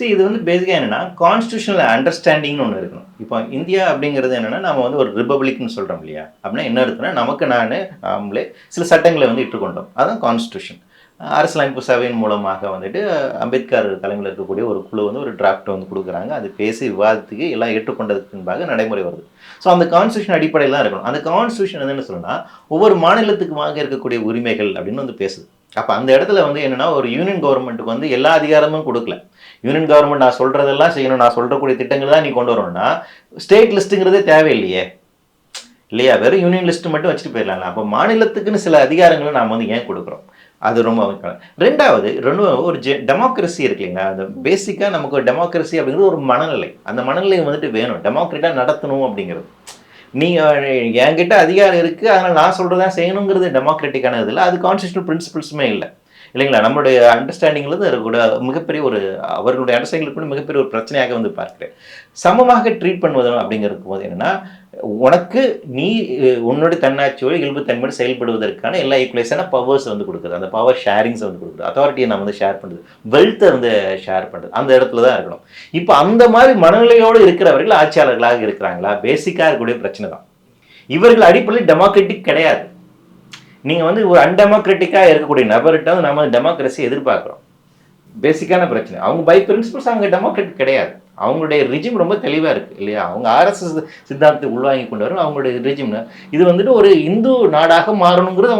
So இது வந்து பேசிக்காக என்னென்னா கான்ஸ்டியூஷனல் அண்டர்ஸ்டாண்டிங்னு ஒன்று இருக்கணும். இப்போ இந்தியா அப்படிங்கிறது என்னென்னா நம்ம வந்து ஒரு ரிப்பப்ளிக்னு சொல்கிறோம் இல்லையா? அப்படின்னா என்ன இருக்குன்னா நமக்கு நான் நாமளே சில சட்டங்களை வந்து இட்டுக்கொண்டோம். அதுதான் கான்ஸ்டியூஷன் அரசியலமைப்பு சபையின் மூலமாக வந்துட்டு அம்பேத்கர் தலைமையில் இருக்கக்கூடிய ஒரு குழு வந்து ஒரு டிராஃப்ட் வந்து கொடுக்குறாங்க. அது பேசி விவாதத்துக்கு எல்லாம் ஏற்றுக்கொண்டதுக்கு பின்பாக நடைமுறை வருது. ஸோ அந்த கான்ஸ்டியூஷன் அடிப்படையில் தான் இருக்கணும். அந்த கான்ஸ்டியூஷன் வந்து என்ன சொல்லணும்னா ஒவ்வொரு மாநிலத்துக்குமாக இருக்கக்கூடிய உரிமைகள் அப்படின்னு வந்து பேசுது. அப்போ அந்த இடத்துல வந்து என்னென்னா ஒரு யூனியன் கவர்மெண்ட்டுக்கு வந்து எல்லா அதிகாரமும் கொடுக்கல. யூனியன் கவர்மெண்ட் நான் சொல்கிறதெல்லாம் செய்யணும் நான் சொல்கிறக்கூடிய திட்டங்கள் தான் நீ கொண்டு வரணும்னா ஸ்டேட் லிஸ்ட்டுங்கிறதே தேவையில்லையே. இல்லையா? வெறும் யூனியன் லிஸ்ட் மட்டும் வச்சுட்டு போயிடலாம் அப்போ மாநிலத்துக்குன்னு சில அதிகாரங்களை நாம் வந்து ஏன் கொடுக்குறோம்? அது ரொம்ப ரெண்டாவது ரெண்டு ஒரு ஜெ டெமோக்ரஸி இருக்கு இல்லைங்களா? அந்த பேசிக்காக நமக்கு ஒரு டெமோக்ரஸி அப்படிங்கிறது ஒரு மனநிலை. அந்த மனநிலை வந்துட்டு வேணும். டெமோக்ரேட்டாக நடத்தணும் அப்படிங்கிறது. நீங்கள் என்கிட்ட அதிகாரம் இருக்குது அதனால் நான் சொல்கிறதா செய்யணுங்கிறது டெமோக்ராட்டிக்கான இதில். அது கான்ஸ்டியூஷனல் பிரின்சிபிள்ஸுமே இல்லை. இல்லைங்களா? நம்மளுடைய அண்டர்ஸ்டாண்டிங்கில் இருந்து கூட மிகப்பெரிய ஒரு அவர்களுடைய அண்டர்ஸ்டாண்டிங் கூட மிகப்பெரிய ஒரு பிரச்சனையாக வந்து பார்க்குறேன். சமமாக ட்ரீட் பண்ணுவது அப்படிங்கிறது போது என்னன்னா உனக்கு நீ உன்னோட உன்னுடைய தன்னாட்சியோடு இயல்புத்தன்மையோடு செயல்படுவதற்கான எல்லா ஈக்குவலைஸான பவர்ஸ் வந்து கொடுக்குது. அந்த பவர் ஷேரிங்ஸ் வந்து கொடுக்குது. அத்தாரிட்டியை நம்ம வந்து ஷேர் பண்ணுறது வெல்த்தை வந்து ஷேர் பண்ணுறது அந்த இடத்துல தான் இருக்கணும். இப்போ அந்த மாதிரி மனநிலையோடு இருக்கிறவர்கள் ஆட்சியாளர்களாக இருக்கிறாங்களா? பேசிக்காக இருக்கக்கூடிய பிரச்சனை தான். இவர்கள் அடிப்படையில் டெமோக்ராட்டிக் கிடையாது. நீங்கள் வந்து ஒரு அன்டெமோக்ராட்டிக்காக இருக்கக்கூடிய நபர்கிட்ட வந்து நம்ம டெமோக்ரஸி எதிர்பார்க்குறோம். பேசிக்கான பிரச்சனை. அவங்க பை பிரின்சிபல்ஸ் அவங்க டெமோக்ராட் கிடையாது. அவங்களுடைய ரிஜிம் ரொம்ப தெளிவாக இருக்குது இல்லையா? அவங்க ஆர்எஸ்எஸ் சித்தாந்தத்தை உள்வாங்கி கொண்டு வரும் அவங்களுடைய ரிஜிம்னு இது வந்துட்டு ஒரு இந்து நாடாக மாறணுங்கிறது அவங்க